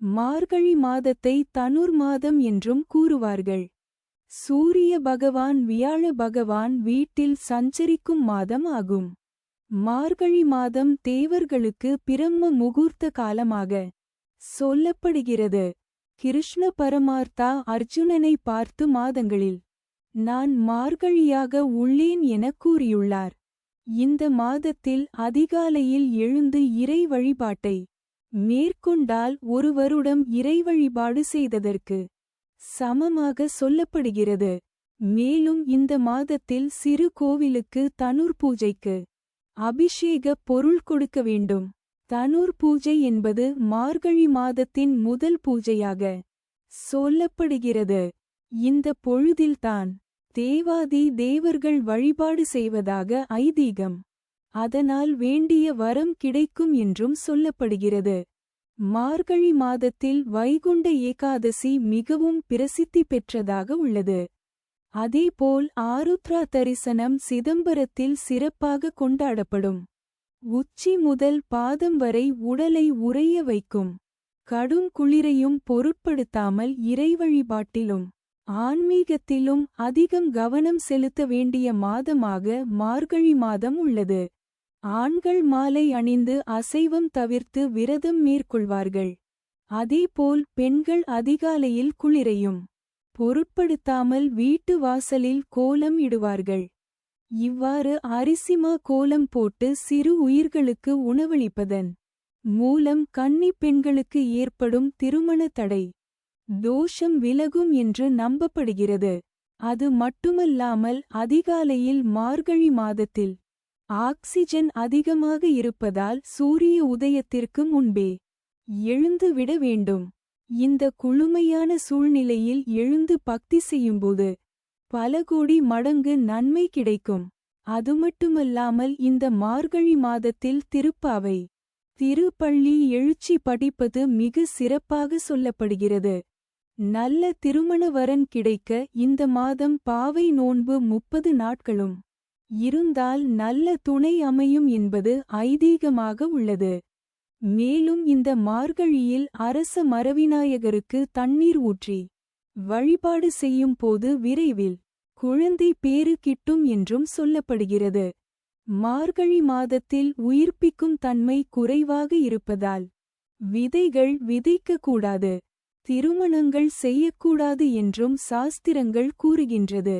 மார்கழி மாதத்தை தனுர் மாதம் என்றும் கூறுவார்கள். சூரிய பகவான் வியாழ பகவான் வீட்டில் சஞ்சரிக்கும் மாதம் ஆகும். மார்கழி மாதம் தேவர்களுக்கு பிரம்ம முகூர்த்த காலமாக சொல்லப்படுகிறது. கிருஷ்ண பரமார்த்தா அர்ஜுனனை பார்த்து மாதங்களில் நான் மார்கழியாக உள்ளேன் எனக் கூறியுள்ளார். இந்த மாதத்தில் அதிகாலையில் எழுந்து இறை வழிபாட்டை மேற்கொண்டால் ஒரு வருடம் இறை வழிபாடு செய்ததற்கு சமமாக சொல்லப்படுகிறது. மேலும் இந்த மாதத்தில் சிறு கோவிலுக்கு தனுர் பூஜைக்கு அபிஷேக பொருள் கொடுக்க வேண்டும். தனுர் பூஜை என்பது மார்கழி மாதத்தின் முதல் பூஜையாக சொல்லப்படுகிறது. இந்த பொழுதில்தான் தேவாதி தேவர்கள் வழிபாடு செய்வதாக ஐதீகம் அதனால் வேண்டிய வரம் கிடைக்கும் என்றும் சொல்லப்படுகிறது. மார்கழி மாதத்தில் வைகுண்ட ஏகாதசி மிகவும் பிரசித்தி பெற்றதாக உள்ளது. அதேபோல் ஆருத்ரா தரிசனம் சிதம்பரத்தில் சிறப்பாக கொண்டாடப்படும். உச்சி முதல் பாதம் வரை உடலை உறைய வைக்கும். கடும் குளிரையும் பொருட்படுத்தாமல் இறை வழிபாட்டிலும் ஆன்மீகத்திலும் அதிகம் கவனம் செலுத்த வேண்டிய மாதமாக மார்கழி மாதம் உள்ளது. ஆண்கள் மாலை அணிந்து அசைவம் தவிர்த்து விரதம் மேற்கொள்வார்கள். அதேபோல் பெண்கள் அதிகாலையில் குளிரையும் பொருட்படுத்தாமல் வீட்டு வாசலில் கோலம் இடுவார்கள். இவ்வாறு அரிசிமா கோலம் போட்டு சிறு உயிர்களுக்கு உணவளிப்பதன் மூலம் கன்னிப் பெண்களுக்கு ஏற்படும் திருமண தடை தோஷம் விலகும் என்று நம்பப்படுகிறது. அது மட்டுமல்லாமல் அதிகாலையில் மார்கழி மாதத்தில் ஆக்சிஜன் அதிகமாக இருப்பதால் சூரிய உதயத்திற்கு முன்பே எழுந்து விட வேண்டும். இந்த குளுமையான சூழ்நிலையில் எழுந்து பக்தி செய்யும்போது பல கோடி மடங்கு நன்மை கிடைக்கும். அதுமட்டுமல்லாமல் இந்த மார்கழி மாதத்தில் திருப்பாவை திருப்பள்ளி எழுச்சி படிப்பது மிக சிறப்பாக சொல்லப்படுகிறது. நல்ல திருமண வரன் கிடைக்க இந்த மாதம் பாவை நோன்பு முப்பது நாட்களும் இருந்தால் நல்ல துணை அமையும் என்பது ஐதீகமாக உள்ளது. மேலும் இந்த மார்கழியில் அரச மரவிநாயகருக்கு தண்ணீர் ஊற்றி வழிபாடு செய்யும் போது விரைவில் குழந்தை பேறு கிட்டும் என்றும் சொல்லப்படுகிறது. மார்கழி மாதத்தில் உயிர்ப்பிக்கும் தன்மை குறைவாக இருப்பதால் விதைகள் விதைக்கக்கூடாது திருமணங்கள் செய்யக்கூடாது என்றும் சாஸ்திரங்கள் கூறுகின்றது.